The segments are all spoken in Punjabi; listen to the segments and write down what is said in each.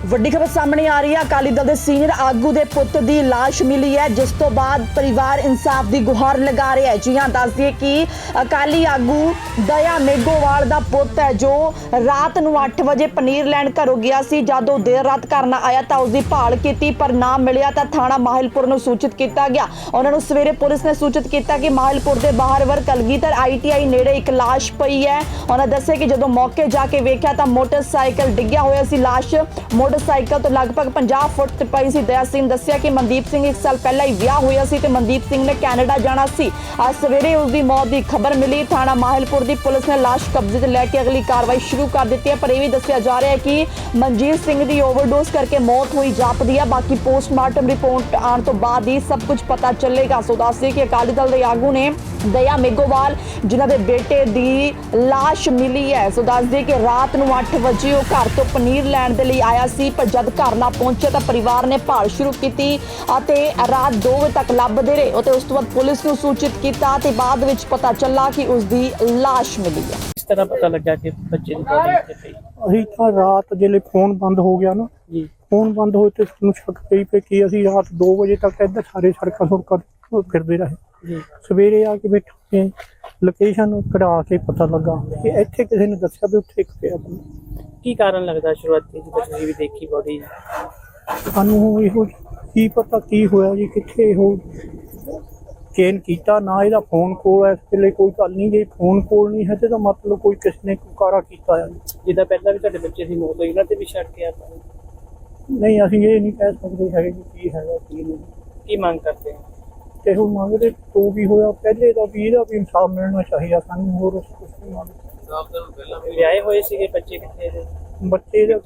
ਵੱਡੀ ਖਬਰ ਸਾਹਮਣੇ ਆ ਰਹੀ ਹੈ ਅਕਾਲੀ ਦਲ ਦੇ ਸੀਨੀਅਰ ਆਗੂ ਦੇ ਪੁੱਤ ਦੀ লাশ ਮਿਲੀ ਹੈ ਜਿਸ ਤੋਂ ਬਾਅਦ ਪਰਿਵਾਰ ਇਨਸਾਫ ਦੀ ਗੁਹਾਰ ਲਗਾ ਰਿਹਾ ਹੈ ਜੀ ਹਾਂ ਦੱਸ ਦਈਏ ਕਿ ਅਕਾਲੀ ਆਗੂ ਦਇਆ ਮੇਗੋਵਾਲ ਦਾ ਪੁੱਤ ਹੈ ਜੋ ਰਾਤ ਨੂੰ 8 ਵਜੇ ਪਨੀਰ ਲੈਣ ਘਰੋਂ ਗਿਆ ਸੀ ਜਦੋਂ ਦੇਰ ਰਾਤ ਘਰ ਨਾ ਆਇਆ ਤਾਂ ਉਸ ਦੀ ਭਾਲ ਕੀਤੀ ਪਰ ਨਾ ਮਿਲਿਆ ਤਾਂ ਥਾਣਾ ਮਾਹਿਲਪੁਰ ਨੂੰ ਸੂਚਿਤ ਕੀਤਾ ਗਿਆ ਉਹਨਾਂ ਨੂੰ ਸਵੇਰੇ ਪੁਲਿਸ ਨੇ ਸੂਚਿਤ ਕੀਤਾ ਕਿ ਮਾਹਿਲਪੁਰ ਦੇ ਬਾਹਰ ਵਰ ਕਲਗੀਧਰ ਆਈਟੀਆਈ ਨੇੜੇ ਇੱਕ লাশ ਪਈ ਹੈ ਉਹਨਾਂ ਦੱਸਿਆ ਕਿ ਜਦੋਂ ਮੌਕੇ ਜਾ ਕੇ ਵੇਖਿਆ ਤਾਂ ਮੋਟਰਸਾਈਕਲ ਡਿੱਗਿਆ ਹੋਇਆ ਸੀ লাশ ਮੋਟਰਸਾਈਕਲ ਤੋਂ ਲਗਭਗ 50 ਫੁੱਟ ਤੇ ਪਈ ਸੀ ਦਇਆ ਸਿੰਘ। ਦੱਸਿਆ ਕਿ ਮਨਦੀਪ ਸਿੰਘ ਇੱਕ ਸਾਲ ਪਹਿਲਾਂ ਹੀ ਵਿਆਹ ਹੋਇਆ ਸੀ ਤੇ ਮਨਦੀਪ ਸਿੰਘ ਨੇ ਕੈਨੇਡਾ ਜਾਣਾ ਸੀ। ਅੱਜ ਸਵੇਰੇ ਉਸ ਦੀ ਮੌਤ ਦੀ ਖਬਰ ਮਿਲੀ। ਥਾਣਾ ਮਾਹਿਲਪੁਰ ਦੀ ਪੁਲਿਸ ਨੇ ਲਾਸ਼ ਕਬਜ਼ੇ 'ਚ ਲੈ ਕੇ ਅਗਲੀ ਕਾਰਵਾਈ ਸ਼ੁਰੂ ਕਰ ਦਿੱਤੀ ਹੈ। ਪਰ ਇਹ ਵੀ ਦੱਸਿਆ ਜਾ ਰਿਹਾ ਹੈ ਕਿ ਮਨਜੀਤ ਸਿੰਘ ਦੀ ਓਵਰਡੋਜ਼ ਕਰਕੇ ਮੌਤ ਹੋਈ ਜਾਪਦੀ ਹੈ। ਬਾਕੀ ਪੋਸਟਮਾਰਟਮ ਰਿਪੋਰਟ ਆਉਣ ਤੋਂ ਬਾਅਦ ਹੀ ਸਭ ਕੁਝ ਪਤਾ ਚੱਲੇਗਾ। ਸੋ ਦੱਸਦੇ ਕਿ ਅਕਾਲੀ ਦਲ ਦੇ ਆਗੂ ਨੇ ਦਇਆ ਮੇਗੋਵਾਲ ਜਿਨ੍ਹਾਂ ਦੇ ਬੇਟੇ ਦੀ লাশ ਮਿਲੀ ਹੈ ਸੋ ਦੱਸਦੇ ਕਿ ਰਾਤ ਨੂੰ 8 ਵਜੇ ਉਹ ਘਰ ਤੋਂ ਪਨੀਰ ਲੈਣ ਦੇ ਲਈ ਆਇਆ ਸੀ ਪਰ ਜਦ ਘਰ ਨਾ ਪਹੁੰਚਿਆ ਤਾਂ ਪਰਿਵਾਰ ਨੇ ਭਾਲ ਸ਼ੁਰੂ ਕੀਤੀ ਅਤੇ ਰਾਤ 2 ਵਜੇ ਤੱਕ ਲੱਭਦੇ ਰਹੇ ਅਤੇ ਉਸ ਤੋਂ ਬਾਅਦ ਪੁਲਿਸ ਨੂੰ ਸੂਚਿਤ ਕੀਤਾ ਤੇ ਬਾਅਦ ਵਿੱਚ ਪਤਾ ਚੱਲਾ ਕਿ ਉਸ ਦੀ লাশ ਮਿਲੀ ਹੈ ਇਸ ਤਰ੍ਹਾਂ ਪਤਾ ਲੱਗਾ ਕਿ ਬੱਚੇ ਦੀ ਬੋਡੀ ਇੱਥੇ ਪਈ ਅਸੀਂ ਤਾਂ ਰਾਤ ਜਿਹੜੇ ਫੋਨ ਬੰਦ ਹੋ ਗਿਆ ਨਾ ਜੀ ਫੋਨ ਬੰਦ ਹੋਏ ਤੇ ਸਾਨੂੰ ਸ਼ੱਕ ਪਈ ਪਈ ਕਿ ਅਸੀਂ ਰਾਤ 2 ਵਜੇ ਤੱਕ ਇੱਧਰ ਸਾਰੇ ਸੜਕਾਂ ਸੁੜਕਾਂ ਫਿਰਦੇ ਰਹੇ ਜੀ। ਸਵੇਰੇ ਆ ਕੇ ਬੈਠੇ ਲੋਕੇਸ਼ਨ ਕਢਾ ਕੇ ਪਤਾ ਲੱਗਾ ਕਿ ਇੱਥੇ ਕਿਸੇ ਨੇ ਦੱਸਿਆ ਵੀ ਉੱਥੇ ਇੱਕ ਪਿਆ ਬੰਦਾ। ਕੀ ਕਾਰਨ ਲੱਗਦਾ ਸ਼ੁਰੂਆਤੀ ਜਦੋਂ ਤੁਸੀਂ ਵੀ ਦੇਖੀ ਬੋਡੀ ਸਾਨੂੰ ਇਹੋ ਕੀ ਪਤਾ ਕੀ ਹੋਇਆ ਜੀ ਕਿੱਥੇ ਇਹੋ ਚੇਨ ਕੀਤਾ ਨਾ ਇਹਦਾ ਫੋਨ ਕੋਲ ਹੈ ਇਸ ਵੇਲੇ ਕੋਈ ਗੱਲ ਨਹੀਂ ਜੇ ਫੋਨ ਕੋਲ ਨਹੀਂ ਹੈ ਤੇ ਤਾਂ ਮਤਲਬ ਕੋਈ ਕਿਸ ਨੇ ਕੁਕਾਰਾ ਕੀਤਾ ਹੈ। ਜਿੱਦਾਂ ਪਹਿਲਾਂ ਵੀ ਤੁਹਾਡੇ ਬੱਚੇ ਦੀ ਮੌਤ ਹੋਈ ਉਹਨਾਂ ਤੇ ਵੀ ਸ਼ੱਕ ਹੈ ਆਪਾਂ ਨੂੰ। ਨਹੀਂ ਅਸੀਂ ਇਹ ਨਹੀਂ ਕਹਿ ਸਕਦੇ ਹੈਗੇ ਕਿ ਕੀ ਹੈਗਾ ਕੀ ਨਹੀਂ। ਕੀ ਮੰਗ ਕਰਦੇ ਹੋ? ਤੇ ਉਹ ਮੰਗਦੇ ਜੋ ਵੀ ਹੋਇਆ ਪਹਿਲੇ ਦਾ ਵੀ ਇਹਦਾ ਵੀ ਇਨਸਾਫ ਮਿਲਣਾ ਚਾਹੀਦਾ ਸਾਨੂੰ ਹੋਰ ਉਸ ਕੁਝ ਨਹੀਂ ਮੰਗਦੇ। ਵਿਆਹੇ ਹੋਏ ਸੀਗੇ ਬੱਚੇ ਕਿੱਥੇ ਦੇ? ਬੱਚੇ ਦਾ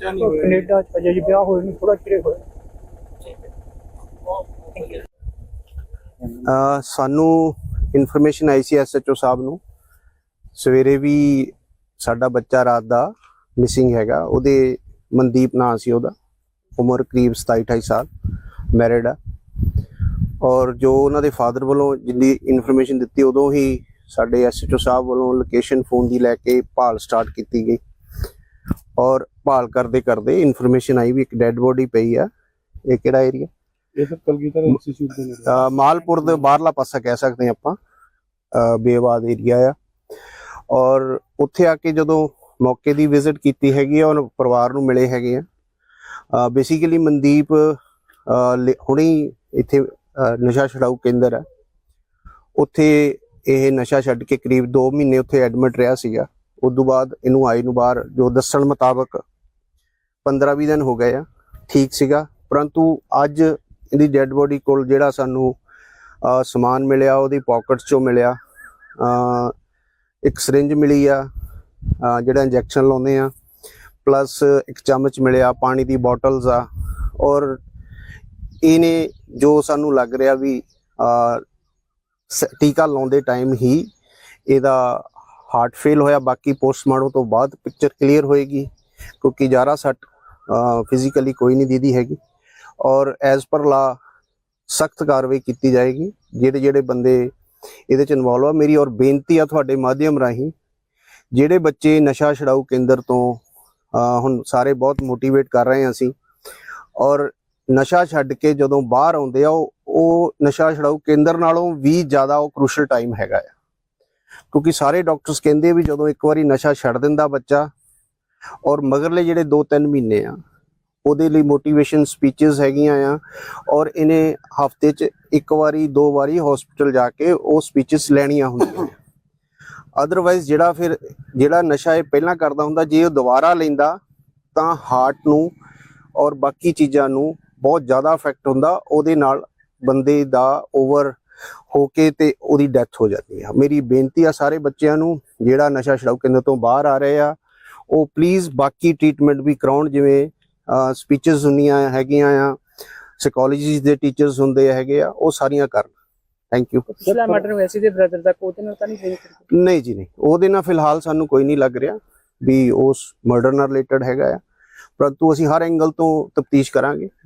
ਕੈਨੇਡਾ ਚ ਅਜੇ ਵਿਆਹ ਹੋਏ ਨੂੰ ਥੋੜਾ ਚਿਰ ਹੋਇਆ। ਅ, ਸਾਨੂੰ ਇਨਫੋਰਮੇਸ਼ਨ ਆਈ ਸੀ ਐਸਐਚਓ ਸਾਹਿਬ ਨੂੰ। ਸਵੇਰੇ ਵੀ ਸਾਡਾ ਬੱਚਾ ਰਾਤ ਦਾ ਮਿਸਿੰਗ ਹੈਗਾ ਉਹਦੇ ਮਨਦੀਪ ਨਾਂ ਸੀ ਉਹਦਾ। ਉਮਰ ਕਰੀਬ 27 28 ਸਾਲ ਮੈਰਿਡ ਆ। ਔਰ ਜੋ ਉਹਨਾਂ ਦੇ ਫਾਦਰ ਵੱਲੋਂ ਜਿੰਨੀ ਇਨਫੋਰਮੇਸ਼ਨ ਦਿੱਤੀ ਉਦੋਂ ਹੀ ਸਾਡੇ ਐਸਐਚਓ ਸਾਹਿਬ ਵੱਲੋਂ ਲੋਕੇਸ਼ਨ ਫੋਨ ਦੀ ਲੈ ਕੇ ਭਾਲ ਸਟਾਰਟ ਕੀਤੀ ਗਈ। ਔਰ ਭਾਲ ਕਰਦੇ ਕਰਦੇ ਇਨਫੋਰਮੇਸ਼ਨ ਆਈ ਵੀ ਇੱਕ ਡੈੱਡ ਬੋਡੀ ਪਈ ਆ। ਇਹ ਕਿਹੜਾ ਏਰੀਆ? ਇਹ ਤਾਂ ਕਲਗੀਧਰ ਇੰਸਟੀਚਿਊਟ ਦੇ ਨੇੜੇ। ਮਾਲਪੁਰ ਦੇ ਬਾਹਰਲਾ ਪਾਸਾ ਕਹਿ ਸਕਦੇ ਆਪਾਂ। ਬੇਵਾਦ ਏਰੀਆ ਆ। ਔਰ ਉੱਥੇ ਆ ਕੇ ਜਦੋਂ ਮੌਕੇ ਦੀ ਵਿਜ਼ਿਟ ਕੀਤੀ ਹੈਗੀ ਆ ਔਰ ਪਰਿਵਾਰ ਨੂੰ ਮਿਲੇ ਹੈਗੇ ਆ। ਬੇਸਿਕਲੀ ਮਨਦੀਪ ਹੁਣੀ ਇੱਥੇ ਨਸ਼ਾ ਛਡਾਊ ਕੇਂਦਰ ਹੈ। ਉੱਥੇ ਇਹ ਨਸ਼ਾ ਛੱਡ ਕੇ ਕਰੀਬ 2 ਮਹੀਨੇ ਉੱਥੇ ਐਡਮਿਟ ਰਿਹਾ ਸੀਗਾ। ਉਸ ਤੋਂ ਬਾਅਦ ਇਹਨੂੰ ਆਏ ਨੂੰ ਬਾਹਰ, ਜੋ ਦੱਸਣ ਮੁਤਾਬਕ 15-20 ਦਿਨ ਹੋ ਗਏ ਆ, ਠੀਕ ਸੀਗਾ। ਪਰੰਤੂ ਅੱਜ ਇਹਦੀ ਡੈੱਡ ਬੋਡੀ ਕੋਲ ਜਿਹੜਾ ਸਾਨੂੰ ਸਮਾਨ ਮਿਲਿਆ, ਉਹਦੀ ਪਾਕਟਸ ਚੋਂ ਮਿਲਿਆ। ਇੱਕ ਸਿਰਿੰਜ ਮਿਲੀ ਆ ਜਿਹੜਾ ਇੰਜੈਕਸ਼ਨ ਲਾਉਂਦੇ ਆ। ਪਲੱਸ ਇੱਕ ਚਮਚ ਮਿਲਿਆ, ਪਾਣੀ ਦੀ ਬੋਟਲਸ ਆ। ਔਰ ਇਹਨੇ ਜੋ ਸਾਨੂੰ ਲੱਗ ਰਿਹਾ ਵੀ ਸ- ਟੀਕਾ ਲਾਉਂਦੇ ਟਾਈਮ ਹੀ ਇਹਦਾ ਹਾਰਟ ਫੇਲ ਹੋਇਆ, ਬਾਕੀ ਪੋਸਟਮਾਰਟਮ ਤੋਂ ਬਾਅਦ ਪਿਕਚਰ ਕਲੀਅਰ ਹੋਏਗੀ, ਕਿਉਂਕਿ ਜ਼ਿਆਦਾ ਸੱਟ ਫਿਜ਼ੀਕਲੀ ਕੋਈ ਨਹੀਂ ਦੀਦੀ ਹੈਗੀ ਔਰ ਐਜ਼ ਪਰ ਲਾ ਸਖਤ ਕਾਰਵਾਈ ਕੀਤੀ ਜਾਏਗੀ, ਜਿਹੜੇ ਜਿਹੜੇ ਬੰਦੇ ਇਹਦੇ ਚ ਇਨਵੋਲਵ ਆ, ਮੇਰੀ ਔਰ ਬੇਨਤੀ ਆ ਤੁਹਾਡੇ ਮਾਧਿਅਮ ਰਾਹੀਂ, ਜਿਹੜੇ ਬੱਚੇ ਨਸ਼ਾ ਛਡਾਊ ਕੇਂਦਰ ਤੋਂ ਹੁਣ ਸਾਰੇ ਬਹੁਤ ਮੋਟੀਵੇਟ ਕਰ ਰਹੇ ਹਾਂ ਅਸੀਂ ਔਰ ਨਸ਼ਾ ਛੱਡ ਕੇ ਜਦੋਂ ਬਾਹਰ ਆਉਂਦੇ ਆ, ਉਹ ਉਹ ਨਸ਼ਾ ਛਡਾਊ ਕੇਂਦਰ ਨਾਲੋਂ ਵੀ ਜ਼ਿਆਦਾ ਉਹ ਕ੍ਰੂਸ਼ਲ ਟਾਈਮ ਹੈਗਾ ਆ। ਕਿਉਂਕਿ ਸਾਰੇ ਡਾਕਟਰਸ ਕਹਿੰਦੇ ਵੀ ਜਦੋਂ ਇੱਕ ਵਾਰੀ ਨਸ਼ਾ ਛੱਡ ਦਿੰਦਾ ਬੱਚਾ ਔਰ ਮਗਰਲੇ ਜਿਹੜੇ 2-3 ਮਹੀਨੇ ਆ, ਉਹਦੇ ਲਈ ਮੋਟੀਵੇਸ਼ਨ ਸਪੀਚਸ ਹੈਗੀਆਂ ਆ ਔਰ ਇਹਨੇ ਹਫ਼ਤੇ 'ਚ ਇੱਕ ਵਾਰੀ, ਦੋ ਵਾਰੀ ਹਸਪੀਟਲ ਜਾ ਕੇ ਉਹ ਸਪੀਚਸ ਲੈਣੀਆਂ ਹੁੰਦੀਆਂ ਅਦਰਵਾਈਜ਼ ਜਿਹੜਾ ਫਿਰ, ਜਿਹੜਾ ਨਸ਼ਾ ਇਹ ਪਹਿਲਾਂ ਕਰਦਾ ਹੁੰਦਾ, ਜੇ ਉਹ ਦੁਬਾਰਾ ਲੈਂਦਾ ਤਾਂ ਹਾਰਟ ਨੂੰ ਔਰ ਬਾਕੀ ਚੀਜ਼ਾਂ ਨੂੰ ਬਹੁਤ ਜ਼ਿਆਦਾ ਇਫੈਕਟ ਹੁੰਦਾ ਉਹਦੇ ਨਾਲ ਬੰਦੇ ਦਾ ਓਵਰ ਹੋ ਕੇ ਤੇ ਉਹਦੀ ਡੈਥ ਹੋ ਜਾਂਦੀ ਆ। ਮੇਰੀ ਬੇਨਤੀ ਆ ਸਾਰੇ ਬੱਚਿਆਂ ਨੂੰ ਜਿਹੜਾ ਨਸ਼ਾ ਛਡਾਊ ਕੇਂਦਰ ਤੋਂ ਬਾਹਰ ਆ ਰਹੇ ਆ ਉਹ ਪਲੀਜ਼ ਬਾਕੀ ਟ੍ਰੀਟਮੈਂਟ ਵੀ ਕਰਾਉਣ ਜਿਵੇਂ ਸਪੀਚਸ ਹੁੰਦੀਆਂ ਹੈਗੀਆਂ ਆ ਸਾਈਕੋਲੋਜੀ ਦੇ ਟੀਚਰਸ ਹੁੰਦੇ ਹੈਗੇ ਆ ਉਹ ਸਾਰੀਆਂ ਕਰਨ। ਥੈਂਕ ਯੂ ਪਿਛਲਾ ਮਰਡਰ ਵੈਸੀ ਦੇ ਬ੍ਰਦਰ ਦਾ ਕੋਤੇ ਨਾਲ ਤਾਂ ਨਹੀਂ ਨਹੀਂ ਜੀ ਨਹੀਂ। ਉਹਦੇ ਨਾਲ ਫਿਲਹਾਲ ਸਾਨੂੰ ਕੋਈ ਨਹੀਂ ਲੱਗ ਰਿਹਾ ਵੀ ਉਸ ਮਰਡਰ ਨਾਲ ਰਿਲੇਟਡ ਹੈਗਾ ਆ। ਪਰੰਤੂ ਅਸੀਂ ਹਰ ਐਂਗਲ ਤੋਂ ਤਫਤੀਸ਼ ਕਰਾਂਗੇ।